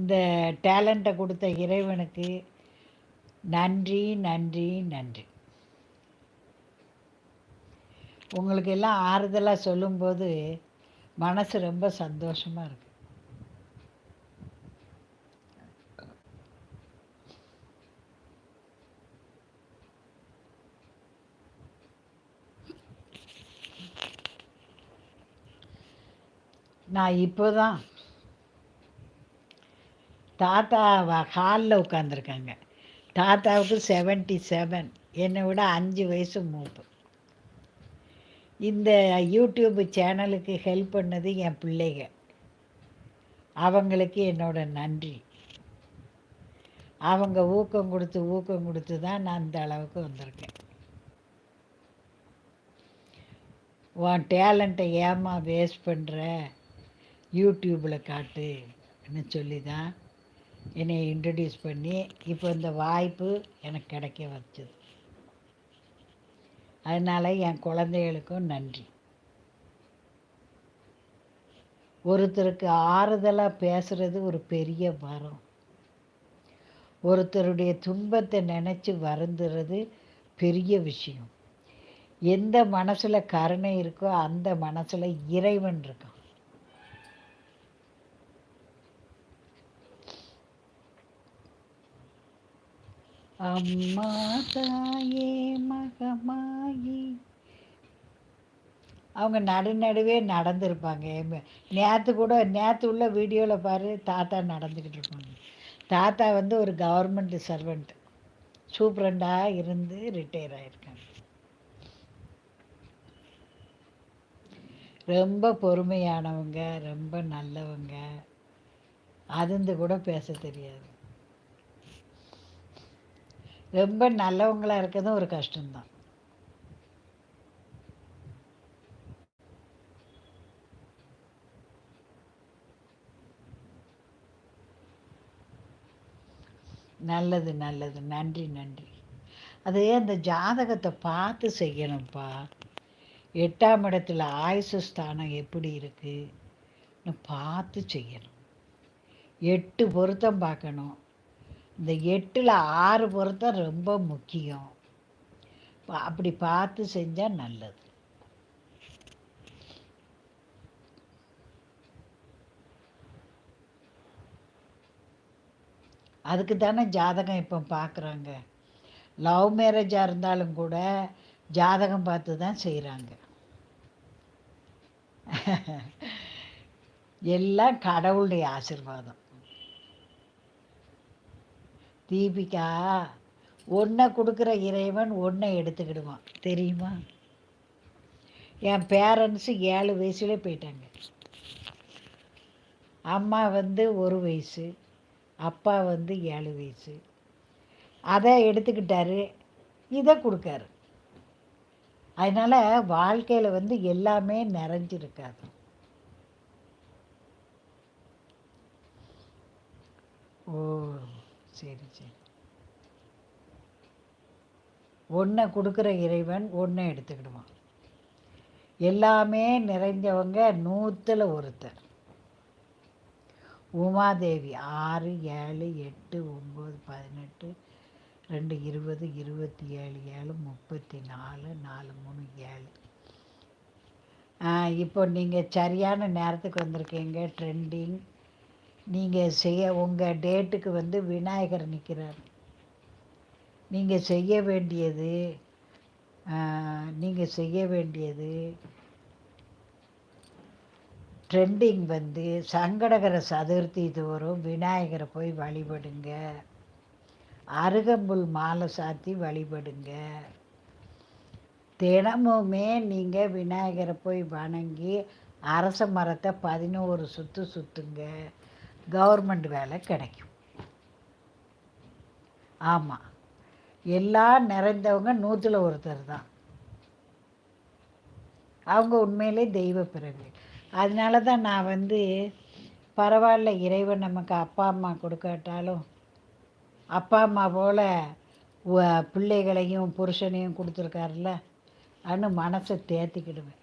இந்த டேலண்ட்டை கொடுத்த இறைவனுக்கு நன்றி நன்றி நன்றி. உங்களுக்கு எல்லாம் ஆறுதலாக சொல்லும்போது மனசு ரொம்ப சந்தோஷமாக இருக்கு. நான் இப்போ தான் தாத்தா ஹாலில் உட்காந்துருக்காங்க தாத்தாவுக்கு செவன்ட்டி செவன் என்னை விட அஞ்சு வயசு மூப்பு. இந்த யூடியூப் சேனலுக்கு ஹெல்ப் பண்ணது என் பிள்ளைங்க. அவங்களுக்கு என்னோட நன்றி. அவங்க ஊக்கம் கொடுத்து ஊக்கம் கொடுத்து தான் நான் இந்த அளவுக்கு வந்திருக்கேன். உன் டேலண்ட்டை ஏமா வேஸ்ட் பண்ணுற யூடியூப்பில் காட்டுன்னு சொல்லி தான் என்னை இன்ட்ரடியூஸ் பண்ணி இப்போ இந்த வாய்ப்பு எனக்கு கிடைக்க வச்சது. அதனால் என் குழந்தைகளுக்கும் நன்றி. ஒருத்தருக்கு ஆறுதலாக பேசுகிறது ஒரு பெரிய வரம். ஒருத்தருடைய துன்பத்தை நினச்சி வருந்துறது பெரிய விஷயம். எந்த மனசில் கருணை இருக்கோ அந்த மனசில் இறைவன் இருக்கான். அம்மா தாயே மகமாயி. அவங்க நடு நடுவே நடந்திருப்பாங்க. நேற்று கூட நேற்று உள்ள வீடியோவில் பாரு தாத்தா நடந்துக்கிட்டு இருப்பாங்க. தாத்தா வந்து ஒரு கவர்மெண்ட் சர்வெண்ட் சூப்ரண்டாக இருந்து ரிட்டையர் ஆகிருக்காங்க ரொம்ப பொறுமையானவங்க ரொம்ப நல்லவங்க. அதுந்து கூட பேச தெரியாது. ரொம்ப நல்லவங்களாக இருக்கிறதும் ஒரு கஷ்டம்தான். நல்லது நல்லது. நன்றி நன்றி. அது அந்த ஜாதகத்தை பார்த்து செய்யணும்ப்பா? எட்டாம் இடத்துல ஆயுசு ஸ்தானம் எப்படி இருக்குன்னு பார்த்து செய்யணும். எட்டு பொருத்தம் பார்க்கணும். இந்த எட்டில் ஆறு பொருத்தம் ரொம்ப முக்கியம். அப்படி பார்த்து செஞ்சால் நல்லது. அதுக்கு தானே ஜாதகம் இப்போ பார்க்குறாங்க லவ் மேரேஜாக இருந்தாலும் கூட ஜாதகம் பார்த்து தான் செய்கிறாங்க எல்லாம் கடவுளுடைய ஆசிர்வாதம். தீபிகா ஒன்றை கொடுக்குற இறைவன் ஒன்றை எடுத்துக்கிடுவான். தெரியுமா? என் பேரண்ட்ஸு ஏழு வயசுல போயிட்டாங்க. அம்மா வந்து ஒரு வயசு அப்பா வந்து ஏழு வயசு. அதை எடுத்துக்கிட்டாரு இதை கொடுக்காரு. அதனால் வாழ்க்கையில் வந்து எல்லாமே நிறைஞ்சிருக்காது. ஓ. சரி சரி. ஒன்றை கொடுக்குற இறைவன் ஒன்றை எடுத்துக்கிடுவான். எல்லாமே நிறைஞ்சவங்க நூற்றில் ஒருத்தர். உமாதேவி ஆறு ஏழு எட்டு ஒம்பது பதினெட்டு ரெண்டு இருபது இருபத்தி ஏழு ஏழு முப்பத்தி நாலு நாலு மூணு ஏழு. இப்போ நீங்கள் சரியான நேரத்துக்கு வந்திருக்கீங்க ட்ரெண்டிங் நீங்கள் செய்ய உங்கள் டேட்டுக்கு வந்து விநாயகர் நிற்கிறார் நீங்கள் செய்ய வேண்டியது நீங்கள் செய்ய வேண்டியது ட்ரெண்டிங் வந்து சங்கடகர சதுர்த்தி தோறும் விநாயகரை போய் வழிபடுங்க. அருகம்புல் மாலை சாத்தி வழிபடுங்க. தினமுமே நீங்கள் விநாயகரை போய் வணங்கி அரச மரத்தை பதினோரு சுற்று சுற்றுங்க கவர்மெண்ட் வேலை கிடைக்கும். ஆமாம் எல்லாம் நிறைந்தவங்க நூற்றில் ஒருத்தர் தான். அவங்க உண்மையிலே தெய்வ பிறகு அதனால தான் நான் வந்து பரவாயில்ல இறைவன் நமக்கு அப்பா அம்மா கொடுக்காட்டாலும் அப்பா அம்மா போல் பிள்ளைகளையும் புருஷனையும் கொடுத்துருக்காருல்ல அன்னு மனசை தேர்த்திக்கிடுவேன்